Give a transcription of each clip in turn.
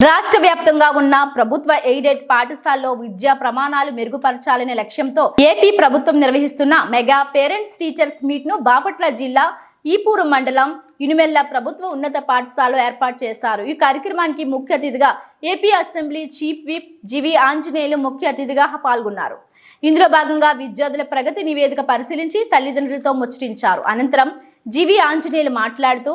రాష్ట్ర వ్యాప్తంగా ఉన్న ప్రభుత్వ ఎయిడెడ్ పాఠశాలలో విద్యా ప్రమాణాలు మెరుగుపరచాలనే లక్ష్యంతో ఏపీ ప్రభుత్వం నిర్వహిస్తున్న మెగా పేరెంట్స్ టీచర్స్ మీట్ను బాపట్ల జిల్లా ఈపూరు మండలం ఇనుమెల్ల ప్రభుత్వ ఉన్నత పాఠశాల ఏర్పాటు చేశారు. ఈ కార్యక్రమానికి ముఖ్య అతిథిగా AP assembly chief whip G V Anjaneyulu ముఖ్య అతిథిగా పాల్గొన్నారు. ఇందులో భాగంగా విద్యార్థుల ప్రగతి నివేదిక పరిశీలించి తల్లిదండ్రులతో ముచ్చటించారు. అనంతరం జివి ఆంజనేయులు మాట్లాడుతూ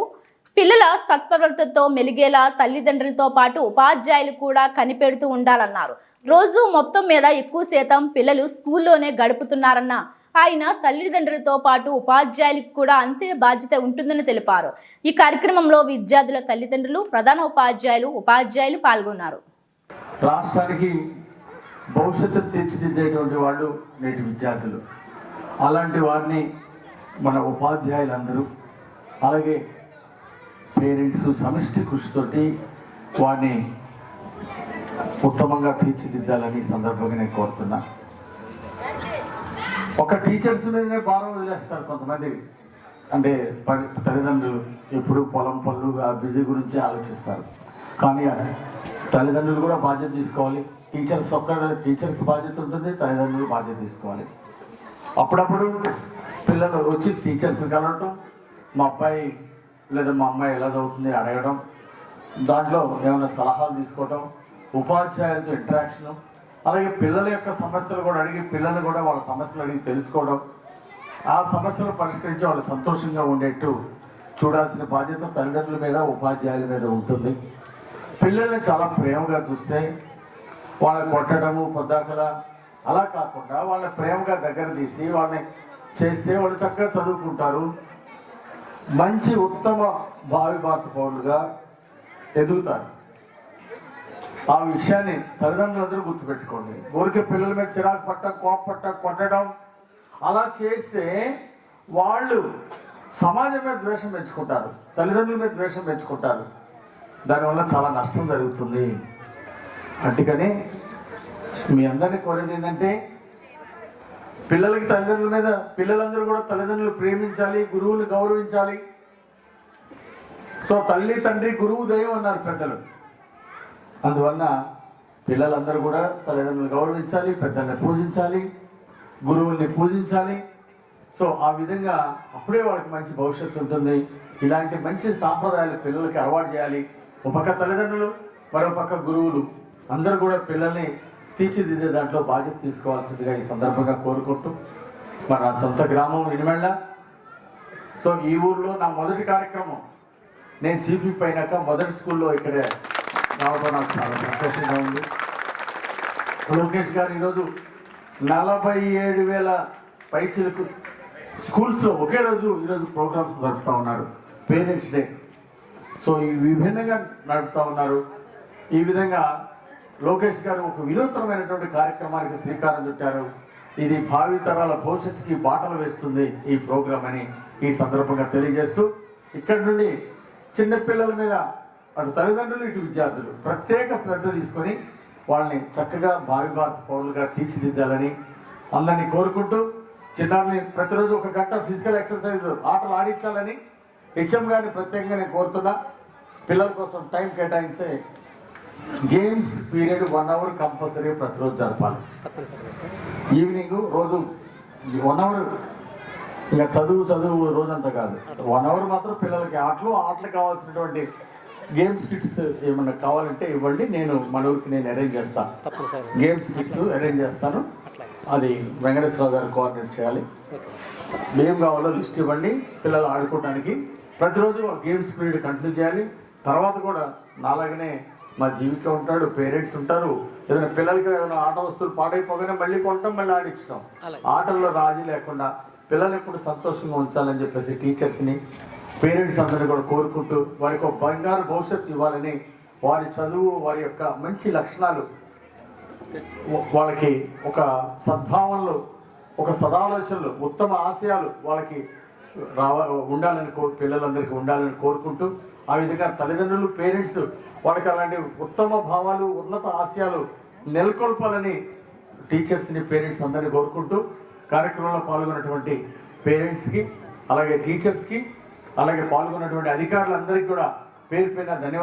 పిల్లల సత్ప్రవర్తనతో మెలిగేలా తల్లిదండ్రులతో పాటు ఉపాధ్యాయులు కూడా కనిపెడుతూ ఉండాలన్నారు. రోజు మొత్తం మీద ఎక్కువ శాతం పిల్లలు స్కూల్లోనే గడుపుతున్నారన్న ఆయన తల్లిదండ్రులతో పాటు ఉపాధ్యాయులకు కూడా అంతే బాధ్యత ఉంటుందని తెలిపారు. ఈ కార్యక్రమంలో విద్యార్థుల తల్లిదండ్రులు ప్రధాన ఉపాధ్యాయులు ఉపాధ్యాయులు పాల్గొన్నారు. రాష్ట్రానికి భవిష్యత్తు తీర్చిదిద్దేటువంటి వాళ్ళు నేటి విద్యార్థులు. అలాంటి వారిని మన ఉపాధ్యాయులందరూ అలాగే పేరెంట్స్ సమిష్టి కృషితోటి వారిని ఉత్తమంగా తీర్చిదిద్దాలని ఈ సందర్భంగా నేను కోరుతున్నా. ఒక టీచర్స్ మీదనే భారం వదిలేస్తారు కొంతమంది. అంటే తల్లిదండ్రులు ఎప్పుడు పొలం పనులు బిజీ గురించి ఆలోచిస్తారు. కానీ తల్లిదండ్రులు కూడా బాధ్యత తీసుకోవాలి. టీచర్స్ ఒక్క టీచర్స్ బాధ్యత ఉంటుంది తల్లిదండ్రులు బాధ్యత తీసుకోవాలి. అప్పుడప్పుడు పిల్లలు వచ్చి టీచర్స్ కలవటం మా అబ్బాయి లేదా మా అమ్మాయి ఎలా చదువుతుంది అడగడం దాంట్లో ఏమైనా సలహాలు తీసుకోవటం ఉపాధ్యాయులతో ఇంటరాక్షన్ అలాగే పిల్లల యొక్క సమస్యలు కూడా అడిగి పిల్లలు కూడా వాళ్ళ సమస్యలు అడిగి తెలుసుకోవడం ఆ సమస్యలు పరిష్కరించి వాళ్ళు సంతోషంగా ఉండేట్టు చూడాల్సిన బాధ్యత తల్లిదండ్రుల మీద ఉపాధ్యాయుల మీద ఉంటుంది. పిల్లల్ని చాలా ప్రేమగా చూస్తే వాళ్ళని కొట్టడము పొద్దాకల అలా కాకుండా వాళ్ళని ప్రేమగా దగ్గర తీసి వాళ్ళని చేస్తే వాళ్ళు చక్కగా చదువుకుంటారు. మంచి ఉత్తమ భావి భారత పౌరులుగా ఎదుగుతారు. ఆ విషయాన్ని తల్లిదండ్రులందరూ గుర్తుపెట్టుకోండి. ఊరికే పిల్లల మీద చిరాకు పట్ట కోపట్ట కొట్టడం అలా చేస్తే వాళ్ళు సమాజం మీద ద్వేషం పెంచుకుంటారు తల్లిదండ్రుల మీద ద్వేషం పెంచుకుంటారు. దానివల్ల చాలా నష్టం జరుగుతుంది. అందుకని మీ అందరినీ కోరేది ఏంటంటే పిల్లలకి తల్లిదండ్రుల మీద పిల్లలందరూ కూడా తల్లిదండ్రులు ప్రేమించాలి గురువుని గౌరవించాలి. సో తల్లి తండ్రి గురువు దైవం అన్నారు పెద్దలు. అందువల్ల పిల్లలందరూ కూడా తల్లిదండ్రులు గౌరవించాలి పెద్దల్ని పూజించాలి గురువుల్ని పూజించాలి. సో ఆ విధంగా అప్పుడే వాళ్ళకి మంచి భవిష్యత్తు ఉంటుంది. ఇలాంటి మంచి సాంప్రదాయాలు పిల్లలకి అలవాటు చేయాలి. ఒక పక్క తల్లిదండ్రులు మరో పక్క గురువులు. అందరూ కూడా పిల్లల్ని తీర్చిదిద్దే దాంట్లో బాధ్యత తీసుకోవాల్సిందిగా ఈ సందర్భంగా కోరుకుంటూ మన నా సొంత గ్రామం ఇనిమెళ్ళ. సో ఈ ఊర్లో నా మొదటి కార్యక్రమం నేను చీఫ్ విప్ అయినాక మొదటి స్కూల్లో ఇక్కడే రావడం నాకు చాలా సంతోషంగా ఉంది. లోకేష్ గారు ఈరోజు నలభై ఏడు వేల పైచిలకు స్కూల్స్లో ఒకే రోజు ఈరోజు ప్రోగ్రామ్స్ నడుపుతూ ఉన్నారు. Parents day. సో ఈ విభిన్నంగా నడుపుతూ ఉన్నారు. ఈ విధంగా లోకేష్ గారు ఒక వినూత్నమైనటువంటి కార్యక్రమానికి శ్రీకారం చుట్టారు. ఇది భావితరాల భవిష్యత్తుకి బాటలు వేస్తుంది ఈ ప్రోగ్రాం అని ఈ సందర్భంగా తెలియజేస్తూ ఇక్కడి నుండి చిన్నపిల్లల మీద అటు తల్లిదండ్రులు ఇటు విద్యార్థులు ప్రత్యేక శ్రద్ధ తీసుకొని వాళ్ళని చక్కగా భావి భారత పౌరులుగా తీర్చిదిద్దాలని అందరినీ కోరుకుంటూ చిన్నారిని ప్రతిరోజు ఒక గంట ఫిజికల్ ఎక్సర్సైజ్ ఆటలు ఆడించాలని హెచ్ఎం గారిని ప్రత్యేకంగా నేను కోరుతున్నా. పిల్లల కోసం టైం కేటాయించే games period one hour compulsory ప్రతిరోజు జరపాలి. ఈవినింగ్ రోజు వన్ అవర్ ఇంకా చదువు చదువు రోజంతా కాదు. వన్ అవర్ మాత్రం పిల్లలకి ఆటలు ఆటలు కావాల్సినటువంటి గేమ్స్ కిట్స్ ఏమన్నా కావాలంటే ఇవ్వండి. నేను మన ఊరికి నేను అరేంజ్ చేస్తాను గేమ్స్ కిట్స్ అరేంజ్ చేస్తాను. అది వెంకటేశ్వరరావు గారు కోఆర్డినేట్ చేయాలి. ఏం కావాలో లిస్ట్ ఇవ్వండి. పిల్లలు ఆడుకోవడానికి ప్రతిరోజు గేమ్స్ పీరియడ్ కంటిన్యూ చేయాలి. తర్వాత కూడా నాలాగనే మా జీవిక ఉంటాడు పేరెంట్స్ ఉంటారు. ఏదైనా పిల్లలకి ఏదైనా ఆట వస్తువులు పాడైపోగానే మళ్ళీ కొనటం మళ్ళీ ఆడించడం ఆటల్లో రాజీ లేకుండా పిల్లలు ఎప్పుడు సంతోషంగా ఉంచాలని చెప్పేసి టీచర్స్ని పేరెంట్స్ అందరినీ కూడా కోరుకుంటూ వారికి ఒక బంగారు భవిష్యత్తు ఇవ్వాలని వారి చదువు వారి యొక్క మంచి లక్షణాలు వాళ్ళకి ఒక సద్భావనలు ఒక సదాలోచనలు ఉత్తమ ఆశయాలు వాళ్ళకి రావ ఉండాలని కో పిల్లలందరికీ ఉండాలని కోరుకుంటూ ఆ విధంగా తల్లిదండ్రులు పేరెంట్స్ వాళ్ళకి అలాంటి ఉత్తమ భావాలు ఉన్నత ఆశయాలు నెలకొల్పాలని టీచర్స్ని పేరెంట్స్ అందరినీ కోరుకుంటూ కార్యక్రమంలో పాల్గొన్నటువంటి పేరెంట్స్కి అలాగే టీచర్స్కి అలాగే పాల్గొన్నటువంటి అధికారులందరికీ కూడా పేరు పైన ధన్యవాదాలు.